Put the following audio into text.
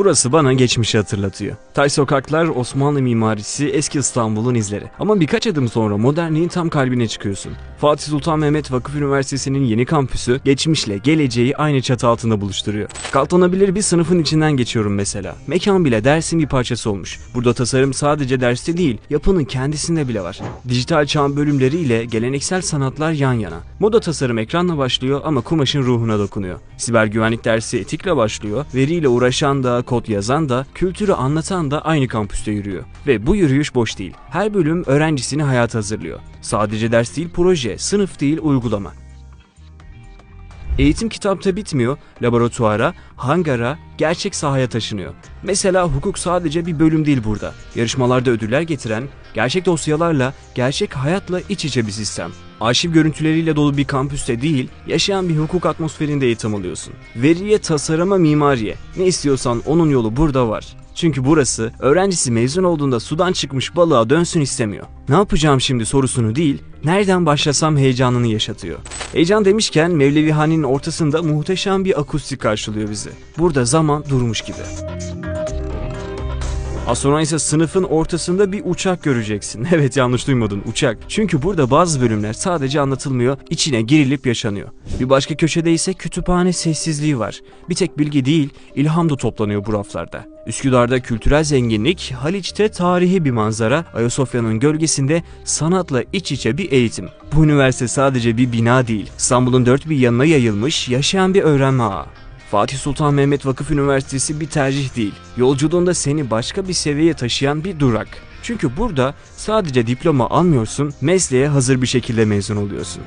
Burası bana geçmişi hatırlatıyor. Taş sokaklar, Osmanlı mimarisi, eski İstanbul'un izleri. Ama birkaç adım sonra modernliğin tam kalbine çıkıyorsun. Fatih Sultan Mehmet Vakıf Üniversitesi'nin yeni kampüsü geçmişle geleceği aynı çatı altında buluşturuyor. Katlanabilir bir sınıfın içinden geçiyorum mesela. Mekan bile dersin bir parçası olmuş. Burada tasarım sadece derste değil, yapının kendisinde bile var. Dijital çağın bölümleriyle geleneksel sanatlar yan yana. Moda tasarım ekranla başlıyor ama kumaşın ruhuna dokunuyor. Siber güvenlik dersi etikle başlıyor. Veriyle uğraşan da, kod yazan da, kültürü anlatan da aynı kampüste yürüyor. Ve bu yürüyüş boş değil. Her bölüm öğrencisini hayata hazırlıyor. Sadece ders değil proje, sınıf değil uygulama. Eğitim kitapta bitmiyor, laboratuvara, hangara, gerçek sahaya taşınıyor. Mesela hukuk sadece bir bölüm değil burada. Yarışmalarda ödüller getiren, gerçek dosyalarla, gerçek hayatla iç içe bir sistem. Arşiv görüntüleriyle dolu bir kampüste değil, yaşayan bir hukuk atmosferinde eğitim alıyorsun. Veriye, tasarıma, mimariye. Ne istiyorsan onun yolu burada var. Çünkü burası öğrencisi mezun olduğunda sudan çıkmış balığa dönsün istemiyor. Ne yapacağım şimdi sorusunu değil, nereden başlasam heyecanını yaşatıyor. Heyecan demişken Mevlevihane'nin ortasında muhteşem bir akustik karşılıyor bizi. Burada zaman durmuş gibi. Az sonra ise sınıfın ortasında bir uçak göreceksin. Evet yanlış duymadın uçak. Çünkü burada bazı bölümler sadece anlatılmıyor, içine girilip yaşanıyor. Bir başka köşede ise kütüphane sessizliği var. Bir tek bilgi değil, ilham da toplanıyor bu raflarda. Üsküdar'da kültürel zenginlik, Haliç'te tarihi bir manzara, Ayasofya'nın gölgesinde sanatla iç içe bir eğitim. Bu üniversite sadece bir bina değil, İstanbul'un dört bir yanına yayılmış, yaşayan bir öğrenme ağı. Fatih Sultan Mehmet Vakıf Üniversitesi bir tercih değil. Yolculuğunda seni başka bir seviyeye taşıyan bir durak. Çünkü burada sadece diploma almıyorsun, mesleğe hazır bir şekilde mezun oluyorsun.